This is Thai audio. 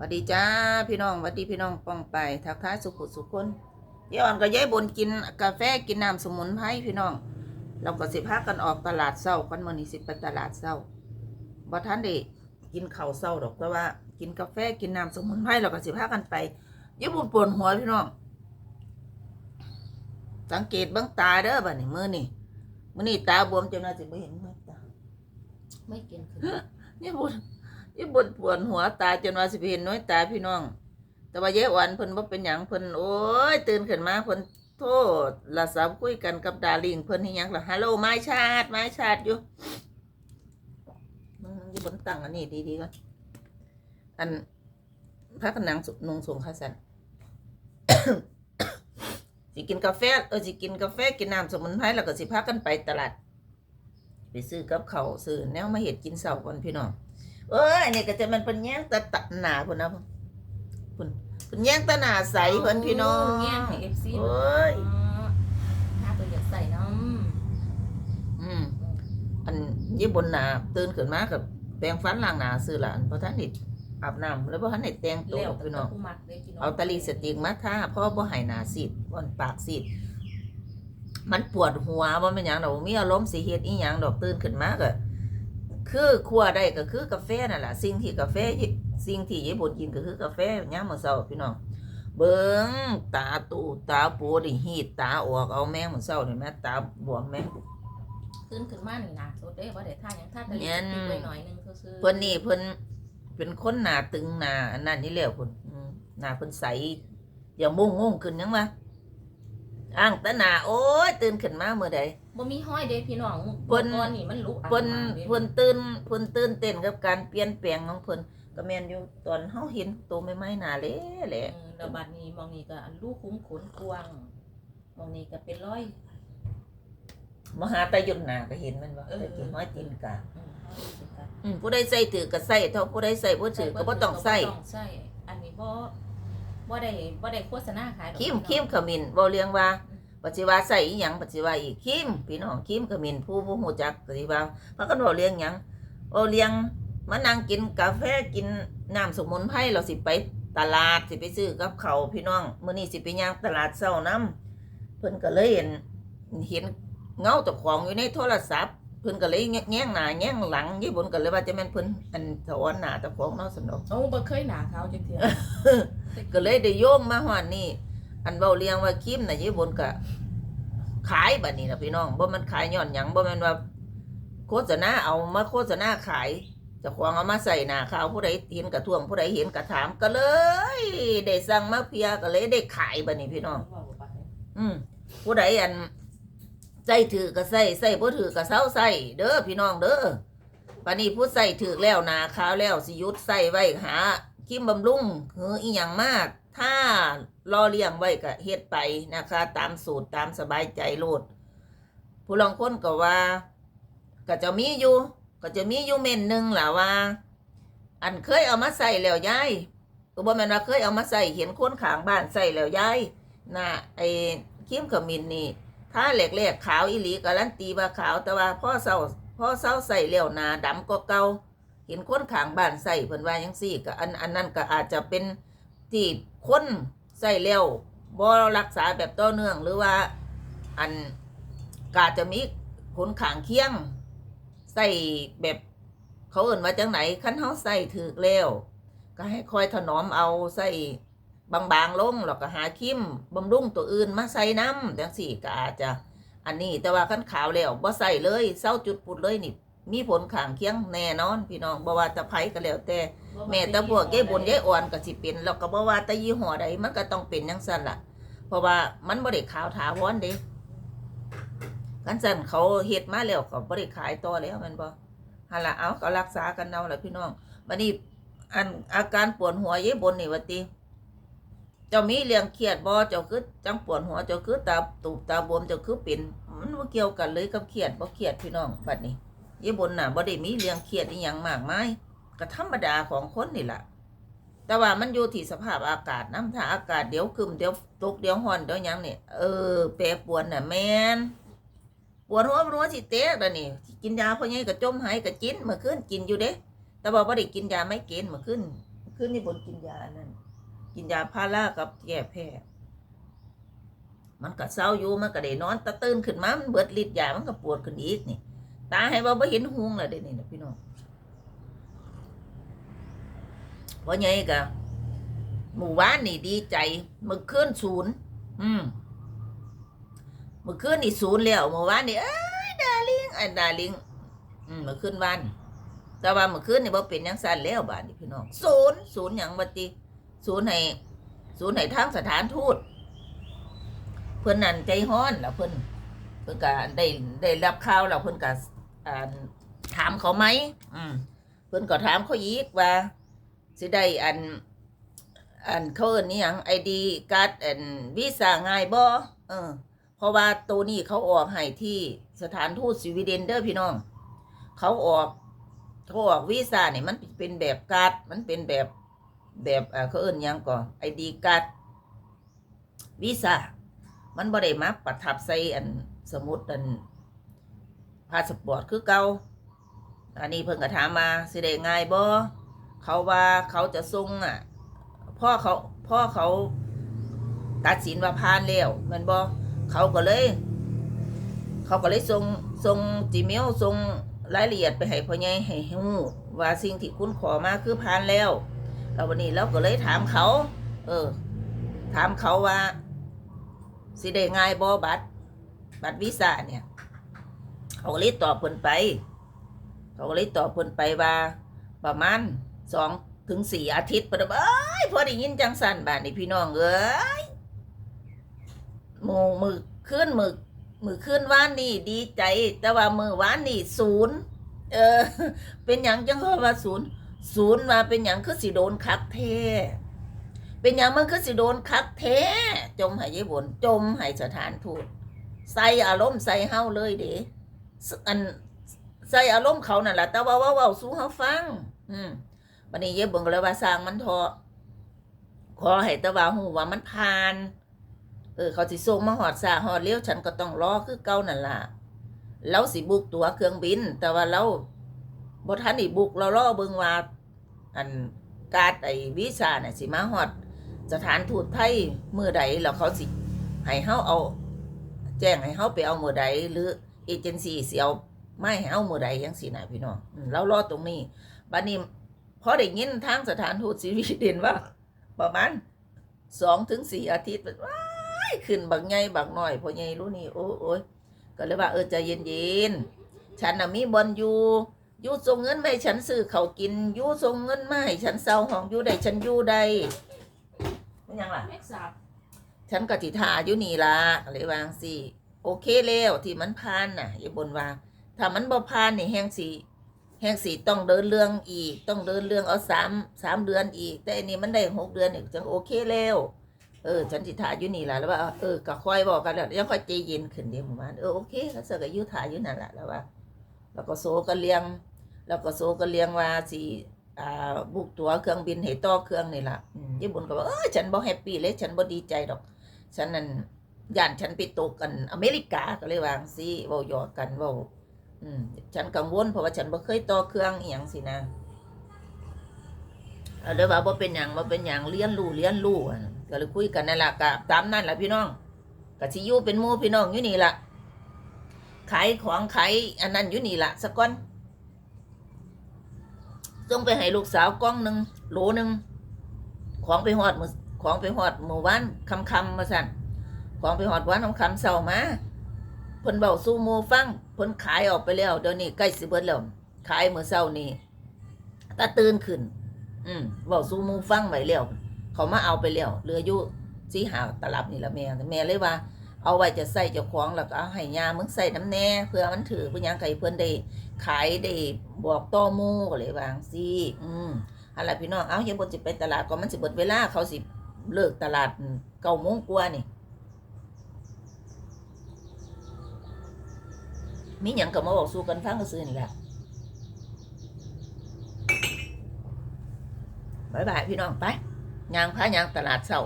สวัสดีจ้าพี่น้องสวัสดีพี่น้องป้องไปทักทายสุขุสุขคนยายอ่อนกับยายบนกินกาแฟกินน้ำสมุนไพรพี่น้อง เราก็สิพากันออกตลาดเศร้ากันมื้อนี้สิไปตลาดเศร้าบ่ทันได้กินข้าวเศร้าดอกแต่ว่า กินกาแฟกินน้ำสมุนไพรเราก็สิพากันไปยายบุญปวดหัวพี่น้อง สังเกตเบิ่งตาเด้อบัดนี้มื้อนี้มื้อนี้ตาบวมจนว่าสิบ่เห็นหัวตาไม่กินคือนี่บุญ นี่บุญปวดหัวตาจนว่าสิเห็นน้อยตาพี่น้อง แต่ว่าเยอะวันเพิ่นบ่เป็นหยังเพิ่นโอ้ยตื่นขึ้นมาเพิ่นโทษละสาวคุยกันกับดาริงเพิ่นที่ยังล่ะฮัลโหลไม้ชาดไม้ชาดอยู่มึงอยู่บนตังอันนี้ดีๆก่อนอันพระกันนังสุนงสงขาสันสิกินกาแฟเออสิกินกาแฟกินน้ำสมุนไพรแล้วก็สิพากันไปตลาด ไปซื้อกับเขาซื้อแนวมาเห็ดกินเสาก่อนพี่น้อง เอ้ยอันนี่ก็จะมันเป็นแย่งตะตะหนาพุ่นนะพุ่นพุ่นเป็นแย่งตะหนาใสเพิ่นพี่น้องแง่ให้เอฟซีโอ้ยถ้าเพิ่นอยากใส่น้อืมอันยี่บนหนาตื่นขึ้นมากับแปรงฟันล้างหนาซื้อหลานเพราะท่านนี่อาบน้ำแล้วเพราะท่านนี่แต่งำตัวเลี้ยวพี่น้องผู้มักเลยพี่น้องเอาตะลีสติกมาทาเพราะบ่ให้หนาซีดบ่ปากซีดมันปวดหัวบ่แม่นหยังดอกมีอารมณ์สิเฮ็ดอีหยังดอกตื่นขึ้นมาก็ คือคั่วได้ก็คือกาแฟนั่นล่ะสิ่งที่กาแฟสิ่งที่ยายบนกินก็คือกาแฟยามมื้อเช้าพี่น้องเบิ่งตาตูตาปูดิหีดตาออกเอาแมงมื้อเช้านี่แม่ตาบวมแม่งขึ้นขึ้นมาหนึ่งหนาสดเด้บ่ได้ท่าหยังท่าตะแม่ลินติดไว้หน่อยหนึงซื่อๆเพิ่นนี่เพิ่นเป็นคนหน้าตึงหน้าอันนั้นนี่แหล้วเพิ่นอืมหน้าเพิ่นใสอย่างมุ่งงงขึ้นยังวะ อ้างแตาหน้าโอ้ยตื่นขึ้นมาเมื่อใด บ่มีห้อยเด้พี่น้องเพิ่นก่อนนี่มันลุกอักเพิ่นมาด้เพิ่นตื่นเพิ่นตื่นเต้นกับการเปลี่ยนแปลงของเพิ่นก็แม่นอยู่ตอนเฮาเห็นตัวใหม่ๆหน้าเละแหละ เออแล้วบัดนี้มองนี่ก็อันลูกคุ้มขนกวางมองนี่ก็เป็นร้อย มหาตายนหน้าก็เห็นมันบ่เออ แต่กินห้อยตีนกาอืมเอาสิกัน อืมผู้ใดใส่ถือก็ใส่เท่าผู้ใดใส่บ่ถือก็บ่ต้องใส่ บ่ต้องใส่อันนี้บ่ บ่ได้บ่ได้โฆษณาขายดอกคิมพี่น้องคิมขมิ้นบ่เรียงว่าปัจจิวาใส่อีหยังปัจจิวาอีกคิมพี่น้องคิมขมิ้นผู้ผู้ฮู้จักปัจจิวาพากันบ่เรียงหยังบ่เรียงมานั่งกินกาแฟกินน้ำสมุนไพรเราสิไปตลาดสิไปซื้อกับเขาวพี่น้องมื้อนี้สิไปย่างตลาดเช้านํเพิ่นก็เลยเห็นเห็นเงาเจ้าของอยู่ในโทรศัพท์ เพิ่นก็เลยแง้งหน้าแง้งหลังยี่บนก็เลยว่าจะแม่นเพิ่นอันสอนหน้าเจ้าของเนาะสนอกโอ้บ่เคยหนาเขาจักเทื่อก็เลยได้โยมมาฮอดนี่ อันเบาเลียงว่าคิมน่ะยี่บนก็ขายบัดนี้นะพี่น้องบ่มันขายย้อนหยังบ่แม่นว่า โฆษณาเอามาโฆษณาขายเจะควงเอามาใส่หน้าข่าวผู้ใดเห็นกระท่วงผู้ใดเห็นกระถามก็เลย ได้สั่งมาเพียก็เลยได้ขายบัดนี้พี่น้อง อืมผู้ใดอัน ใส่ถือก็ใส่ใส่บ่ถือก็เซาใส่เด้อพี่น้องเด้อปานี้ผู้ใส่ถือแล้วนาขาวแล้วสิยุดใส่ไว้หาคิมบำรุงเฮืออีหยังมาก ถ้ารอเลี้ยงไว้ก็เฮ็ดไปนะคะ ตามสูตรตามสบายใจโลดผู้ลางค้นก็ว่า ก็จะมีอยู่ ก็จะมีอยู่เม่นหนึ่งล่ะว่า อันเคยเอามาใส่แล้วยายก็บ่แม่นว่าเคยเอามาใส่เห็นคนขางบ้านใส่แล้วยายน่ะไอ้คิมขมิ้นนี่ ถ้าแหลกๆขาวอีหลีการันตีว่าขาวแต่ว่าพ่อเศร้าพ่อเศร้าใส่แล้วนาดำก็เก่าเห็นคนขางบ้านใส่เพิ่นว่าจังซี่ก็อันอันนั้นก็อาจจะเป็นที่คนใส่แล้วบ่รักษาแบบต่อเนื่องหรือว่าอันก็อาจจะมีผลขางเคียงใส่แบบเขาเอิ่นว่าจังไหนคันเฮาใส่ถูกแล้วก็ให้คอยถนอมเอาใส่ บางๆลงแล้วก็หาครีมบำรุงตัวอื่นมาใส่น้ำจังสี่ก็อาจจะอันนี้แต่ว่าขั้นขาวแล้วบ่ใส่เลยเศร้าจุดปุดเลยนี่มีผลข้างเคียงแน่นอน พี่น้องบ่ว่าแตะไผก็แล้วแต่แม่แตะพวกยายบนยายอ่อนก็สิเป็นแล้วก็บ่ว่าแตะยี่ห้อใดมันก็ต้องเป็นจังซั่นล่ะ เพราะว่ามันบ่ได้ขาวถาวรเด้กันซั่นเขาเฮ็ดมาแล้วก็บ่ได้ขายต่อแล้วแมันบ่หั่นล่ะเอาก็รักษากันเอาล่ะพี่น้องบัดนี้อันอาการปวดหัวยายบนนี่ว่าติ เจ้ามีเรื่องเครียดบ่เจ้าคือจังปวดหัวเจ้าคือตาตูบตาบวมเจ้าคือเป็นมันบ่เกี่ยวกันเลยกับเครียดบ่เครียดพี่น้องบัดนี้ยี่บนน่ะบ่ได้มีเรื่องเครียดอีหยังมากมายก็ธรรมดาของคนนี่ล่ะแต่ว่ามันอยู่ที่สภาพอากาศน้ำถ้าอากาศเดี๋ยวคึมเดี๋ยวตกเดี๋ยวร้อนเดี๋ยวยังเนี่ยเออแปรปวนน่ะแมนปวดหัวปวดหัวสิเตะแล้วนี่กินยาพ่อใหญ่ก็จมหายก็กินเมื่อคืนกินอยู่เด้ แต่บอกว่าได้กินยาไม่เกณฑ์เมื่อคืนคืนนี้บนกินยานนั้น กินยาพารากับแก้แพ้มันก็เศร้าอยู่มันก็ได้นอนตะตื่นขึ้นมา มันเบิดฤทธิ์ยามันก็ปวดขึ้นอีกนี่ตาให้ว่าบ่เห็นหุงแล้วเดี๋ยวนี้นะพี่น้องเพราะไงกะหมู่บ้านนี่ดีใจมื่อคืนศูนย์อืมมื่อคืนนี่ศูนย์แล้วเมื่อวานนี่เอ้ยดาลิงไอ้ดาลิงอืมมื่อคืนวันแต่ว่ามื่อคืนนี่บ่เป็นยังสั่นแล้วบ้านนี่พี่น้องศูนย์ศูนย์หยังบ่ติ ศูนย์ให้ศูนย์ให้ทางสถานทูตเพิ่อนนั่นใจฮ้อนแล้วเพิ่อนเพิ่อนก็ได้ได้รับข่าวแล้วเพิ่อนก็ถามเขาไหมอืมเพิ่อนก็ถามเขาอีกว่าสิได้อันอันเขาเอินนี่ยังไอดีการ์ดอันวีซ่าง่ายบ่เออ เพราะว่าตัวนี้เขาออกให้ที่สถานทูตสวีเดนเด้อพี่น้อง เขาออกเขาออกวีซ่าเนี่ยมันเป็นแบบการ์ดมันเป็นแบบ แบบเขาเอิ้นยังก่อนไอดีการ์ดวีซ่ามันบ่ได้มาประทับใส่อันสมุดอันพาสปอร์ตคือเก่าอันนี้เพิ่นก็ถามมาสิได้ง่ายบ่เขาว่าเขาจะส่งอะพ่อเขาพ่อเขาตัดสินว่าผ่านแล้วมันบ่เขาก็เลย เขาก็เลยส่งส่งจีเมลส่งรายละเอียดไปให้พ่อใหญ่ให้ฮู้ว่าสิ่งที่คุณขอมาคือผ่านแล้ว แล้ววันนี้เราก็เลยถามเขา เออ ถามเขาว่าสิได้ง่ายบ่บัตรบัตรวีซ่าเนี่ย เขาก็เลยตอบเพิ่นไป เขาก็เลยตอบเพิ่นไปว่า ประมาณสองถึงสี่อาทิตย์เพิ่นว่าเอ้ยพอได้ยินจังสันบ้าดนี่พี่น้องเอ้ยหมูมือขึ้นมือมือขึ้นว่านนี่ดีใจ แต่ว่ามือว่านนี่ศูนย์เออ เป็นอย่างจังเขาว่าศูนย์ ศูนย์มาเป็นอย่างคือสิโดนคักเท เป็นอย่างมันคือสิโดนคักเท จมหายบนจมหายสถานทูตใส่อารมณ์ใส่เฮาเลยเด้สอันใส่อารมณ์เขานั่นแหละแต่ว่าว่าว่าสู้เฮาฟัง อืมบันนี้เย็บเบิ่งก็เลยว่าสร้างมันเถอะขอให้ตะว่าหูว่ามันผ่าน เออเขาสิส่งมาหอดซาหอดเลี้ยวฉันก็ต้องรอคือเก่านั่นล่ะเราสิบุกตัวเครื่องบิน แต่ว่าเรา บ่ทันได้บุกเรารอเบิ่งว่าอันการไอ้วีซ่าน่ะสิมาฮอดสถานทูตไทยมือใดแล้วเขาสิให้เฮาเอา แจ้งให้เฮาไปเอามื้อใดหรือเอเจนซี่สิเอาไม่ให้เอามื้อใดจังซี่น่ะพี่น้องเรารอตรงนี้บัดนี้พอได้ยินทางสถานทูตสวีเดนว่า ประมาณ2ถึง4อาทิตย์ว้าขึ้นบักใหญ่บักน้อยพอใหญ่รู้นี่โอ้ยก็เลยว่าเออใจเย็นๆฉันน่ะมีบอลอยู่ ยู่ส่งเงินมาให้ฉันซื้อเขาวกินอยู่ส่งเงินมาให้ฉันเซาห้องอยู่ได้ฉันอยู่ได้เป็นหยังล่ะแม็กซับฉันก็ติทาอยู่นี่ละก็เลยวาจั่งสิโอเคแล้วที่มันผ่านน่ะอย่าบนว่าถ้ามันบ่ผ่านนี่แฮงสีแฮงสีต้องเดินเรื่องอีก ต้องเดินเรื่องเอาสามสามเดือนอีก แต่อันนี้มันได้หกเดือนนี่จังโอเคแล้วเออฉันสิถ่ายอยู่นี่ล่ะแล้วว่าเออก็ค่อยบอกกันแล้วยังค่อยใจเย็นขึ้นเดี๋ยวหมู่บ้านเออโอเคก็เสกอยู่ถ่ายอยู่นั่นแหละแล้วว่า แล้วก็โซกันเลี้ยง แล้วก็โซกันเลี้ยงว่าสิอ่าบุกตั๋วเครื่องบินให้ต่อเครื่องนี่ล่ะอืมญี่ปุ่นก็บอกเออฉันบ่แฮปปี้เลยฉันบ่ดีใจดอก ฉันนั่นย่านฉันไปตกกันอเมริกาก็เลยวาจั่งสิเว้าหยอกกันเว้าอืมฉันกังวลเพราะว่าฉันบ่เคยต่อเครื่องอีหยังสินะเอาเลยว่าบ่เป็นหยังบ่เป็นหยังเรียนรู้เรียนรู้อะก็เลยคุยกันนั่นล่ะก็ตามนั่นล่ะพี่น้องก็สิอยู่เป็นหมู่พี่น้องอยู่นี่ล่ะขายของขายอันนั้นอยู่นี่ล่ะสักก่อน ส่งไปให้ลูกสาวกล้องหนึ่งโหลหนึ่งของไปฮอดมือของไปฮอดหมู่บ้านคำคำมาสั่นของไปฮอดวันคำคำเศร้ามาเพิ่นเบาสู่หมู่ฟังเพิ่นขายออกไปแล้วเดี๋ยวนี้ใกล้สิเบิดแล้วขายเมื้อเช้านี้ตาตื่นขึ้น อืมเบาสู่หมู่ฟังไว้แล้วเขามาเอาไปแล้วเหลืออยู่สีหาตลับนี่ละแม่แม่เลยว่า เอาไว้จะใส่เจ้าของแล้วก็เอาให้ยามึงใส่น้ำแน่เพื่อมันถือเพื่อหยังไก่เพื่อนได้ขายได้บอกต่อมู่ก็เลยวางสิอืมอะไรพี่น้องเอาเฮียบนสิไปตลาดก่อนมันสิบดเวลาเขาสิเลิกตลาดเก้าโมงกว่านี่มีหยังก็มาบอกสู้กันฟังก็ซื้อนี่แหละบายบายพี่น้องไปยางพายางตลาดเศร้า